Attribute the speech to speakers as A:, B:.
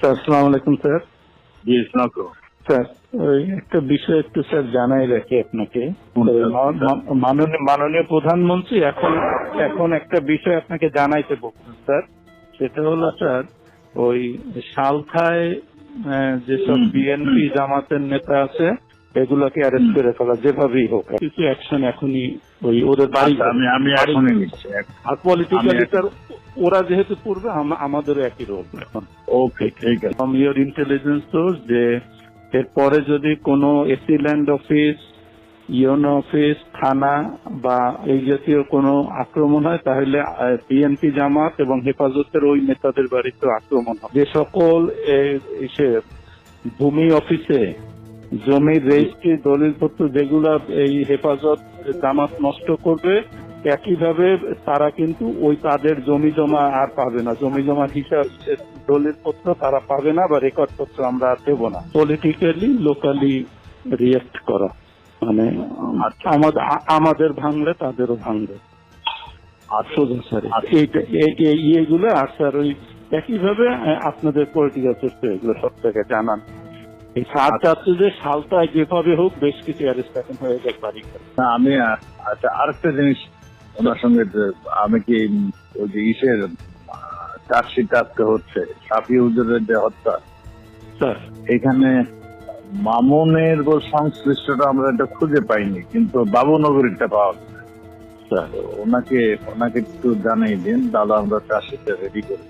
A: Sir আসসালামু আলাইকুম sir.
B: জি
A: sir. একটা বিষয় একটু স্যার জানাই রাখি আপনাকে। মাননীয় প্রধানমন্ত্রী এখন এখন একটা বিষয় আপনাকে জানাইতে বলছেন স্যার। সেটা হলো স্যার ওই সালখায় আহ, যেসব বিএনপি জামাতের নেতা আছে এগুলোকে অ্যারেস্ট করে ফেলা যেভাবেই হোক। কিছু অ্যাকশন এখনই ওই ওদের বাড়ি
B: আচ্ছা, আমি আমি এখনই নিচ্ছি
A: আর পলিটিক্যালি ওরা যেহেতু পূর্বে আমাদেরও একই রোল এখন।
B: ওকে ঠিক আছে।
A: ফ্রম ইউর ইন্টেলিজেন্স সোর্স যে এরপরে যদি কোনো AC land office UNO office থানা বা এই জাতীয় কোনো আক্রমণ হয় তাহলে বিএনপি জামাত এবং হেফাজতের ওই নেতাদের বাড়িতে আক্রমণ হয় যে সকল ভূমি অফিসে জমির রেজিস্ট্রি দলিলপত্র যেগুলা এই হেফাজত জামাত নষ্ট করবে একইভাবে তারা কিন্তু ওই তাদের জমি জমা আর পাবে না। জমি জমার হিসাব দলিল পত্র তারা পাবে না বা রেকর্ড পত্র আমরা আর দেবো না। পলিটিক্যালি লোকালি রিয়েক্ট করা। মানে
B: আচ্ছা।
A: আমাদের আমাদের ভাঙলে তাদেরও ভাঙবে। আর সোজা স্যার
B: আচ্ছা।
A: এই- এই ইয়েগুলো আর স্যার ওই একইভাবে আপনাদের পলিটিক্যাল সিস্টেম এগুলো সব থেকে জানান। এই সাত
B: আচ্ছা।
A: চাচ্ছে যে সালটায় যেভাবে হোক বেশ কিছু অ্যারেস্ট এখন হয়ে যায় বাড়ি
B: না, আমি আচ্ছা আরেকটা জিনিস ওনার সঙ্গে আমি কি ওই যে ইসের চার্জশিট আজকে হচ্ছে সাফি হুজুরের যে হত্যা এখানে মামুনের সংশ্লিষ্টটা আমরা এটা খুঁজে পাইনি কিন্তু বাবু নগরীটা পাওয়া গেছে। ওনাকে ওনাকে একটু জানাই দিন তাহলে আমরা চার্জশিটটা রেডি করি।